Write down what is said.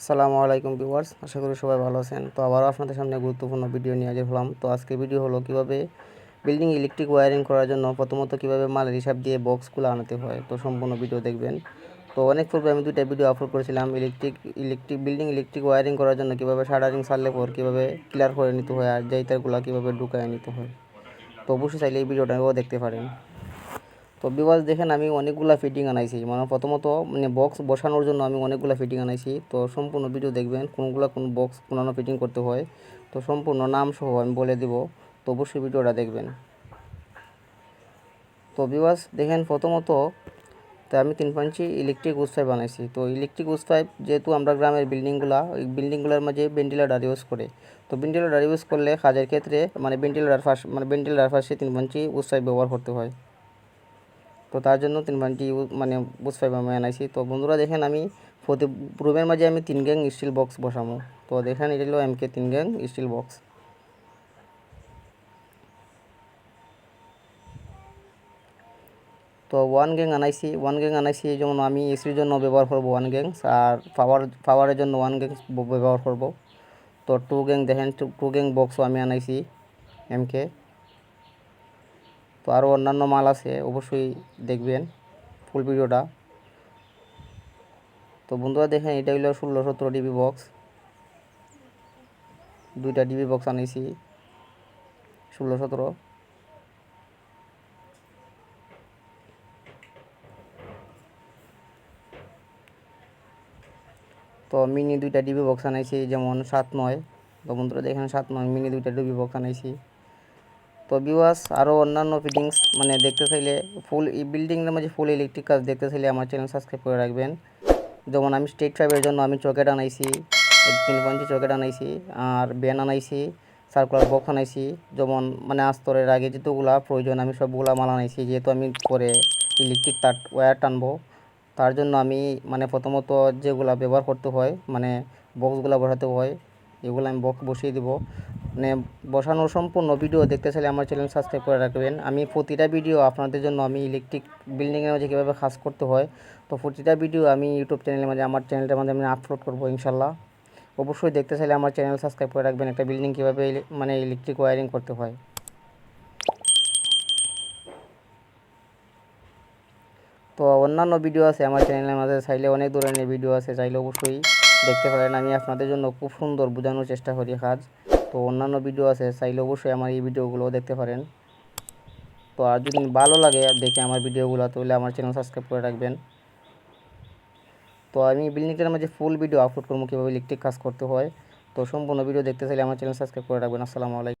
আসসালামু আলাইকুম ভিউয়ার্স, আশা করি সবাই ভালো আছেন। তো আবারও আপনাদের সামনে গুরুত্বপূর্ণ ভিডিও নিয়ে হাজির হলাম। তো আজকে ভিডিও হলো কীভাবে বিল্ডিং ইলেকট্রিক ওয়ারিং করার জন্য প্রথমত কীভাবে মালের হিসাব দিয়ে বক্সগুলো আনাতে হয়। তো সম্পূর্ণ ভিডিও দেখবেন। তো অনেক পূর্বে আমি দুইটা ভিডিও আপলোড করেছিলাম electric electric building electric wiring করার জন্য কীভাবে শাটারিং সারলে পর কীভাবে ক্লিয়ার করে নিতে হয় আর জাইতারগুলো কীভাবে ঢুকায় নিতে হয়। তো অবশ্যই চাইলে এই ভিডিওটাও দেখতে পারেন। তো বিবাস দেখেন, আমি অনেকগুলা ফিটিং আনাইছি। মানে প্রথমত মানে বক্স বসানোর জন্য আমি অনেকগুলা ফিটিং আনাইছি। তো সম্পূর্ণ ভিডিও দেখবেন, কোনগুলা কোন বক্স কোনানো ফিটিং করতে হয়। তো সম্পূর্ণ নাম সহ আমি বলে দিব, তো অবশ্যই ভিডিওটা দেখবেন। তো বিবাস দেখেন, প্রথমত, তো আমি তিন পাঞ্চি ইলেকট্রিক উস পাইপ বানাইছি তো ইলেকট্রিক উস পাইপ যেহেতু আমরা গ্রামের বিল্ডিংগুলা ওই বিল্ডিংগুলোর মাঝে ভেন্টিলেটার ইউজ করে। তো ভেন্টিলেটার ইউজ করলে কাজের ক্ষেত্রে মানে ভেন্টিলেটার ফার্স্ট মানে ভেন্টিলেটার ফার্স্টে তিন পাঞ্চি উস পাইপ ব্যবহার করতে হয়। তো তার জন্য তিন পাঞ্চি মানে পাইব আমি আনাইছি তো বন্ধুরা দেখেন আমি প্রতি রুমের মাঝে আমি তিন গ্যাং স্টিল বক্স বসামো তো দেখেন এটা হলো এমকে তিন গ্যাং স্টিল বক্স তো ওয়ান গ্যাং আনাইছি ওয়ান গ্যাং আনাইছি যেমন আমি এসির জন্য ব্যবহার করব ওয়ান গ্যাং আর পাওয়ার পাওয়ারের জন্য ওয়ান গ্যাং ব্যবহার করব। তো টু গ্যাং দেখেন টু গ্যাং বক্সও আমি আনাইছি এমকে তো আরও অন্যান্য মাল আছে, অবশ্যই দেখবেন ফুল ভিডিওটা। তো বন্ধুরা দেখেন, এটা হলো ষোলো সতেরো ডিবি বক্স দুইটা ডিবি বক্স আনিয়েছি ষোলো সতেরো। তো মিনি দুইটা ডিবি বক্স আনাইছি যেমন সাত নয়। তো বন্ধুরা দেখেন, সাত নয় মিনি দুইটা ডিবি বক্স আনাইছি তো বিওয়াস আরও অন্যান্য ফিটিংস মানে দেখতে চাইলে ফুল বিল্ডিংয়ের মাঝে ফুল ইলেকট্রিক কাজ দেখতে চাইলে আমার চ্যানেল সাবস্ক্রাইব করে রাখবেন। যেমন আমি স্টেট ফাইভের জন্য আমি চকেট আনাইছি, তিন পঞ্চি চকেট আনাইছি, আর ব্যান আনাইছি সার্কুলার বক্স আনাইছি, যেমন মানে আস্তরের আগে যেগুলা প্রয়োজন আমি সবগুলা মাল আনাইছি, যেহেতু আমি পরে ইলেকট্রিক তার ওয়্যার টানবো। তার জন্য আমি মানে প্রথমত যেগুলা ব্যবহার করতে হয় মানে বক্সগুলো বসাতে হয়, এগুলো আমি বক্স বসিয়ে দিব। মানে বসানোর সম্পূর্ণ ভিডিও দেখতে চাইলে আমার চ্যানেল সাবস্ক্রাইব করে রাখবেন। আমি প্রতিটা ভিডিও আপনাদের জন্য আমি ইলেকট্রিক বিল্ডিংয়ের মাঝে কীভাবে কাজ করতে হয়, তো প্রতিটা ভিডিও আমি ইউটিউব চ্যানেলের মাঝে, আমার চ্যানেলটার মাঝে আমি আপলোড করব ইনশাল্লাহ। অবশ্যই দেখতে চাইলে আমার চ্যানেল সাবস্ক্রাইব করে রাখবেন, একটা বিল্ডিং কীভাবে মানে ইলেকট্রিক ওয়ারিং করতে হয়। তো অন্যান্য ভিডিও আছে আমার চ্যানেলের মাঝে, চাইলে অনেক ধরনের ভিডিও আছে, চাইলে অবশ্যই দেখতে পারেন। আমি আপনাদের জন্য খুব সুন্দর বোঝানোর চেষ্টা করি কাজ। তো অন্যান্য ভিডিও আছে, চাইলে অবশ্যই আমার এই ভিডিওগুলো দেখতে পারেন। তো আর যদি ভালো লাগে দেখে আমার ভিডিওগুলো তাহলে আমার চ্যানেল সাবস্ক্রাইব করে রাখবেন। তো আমি বিল্ডিংটার মাঝে ফুল ভিডিও আপলোড করব, কীভাবে ইলেকট্রিক কাজ করতে হয়। তো সম্পূর্ণ ভিডিও দেখতে চাইলে আমার চ্যানেল সাবস্ক্রাইব করে রাখবেন। আসসালামু আলাইকুম।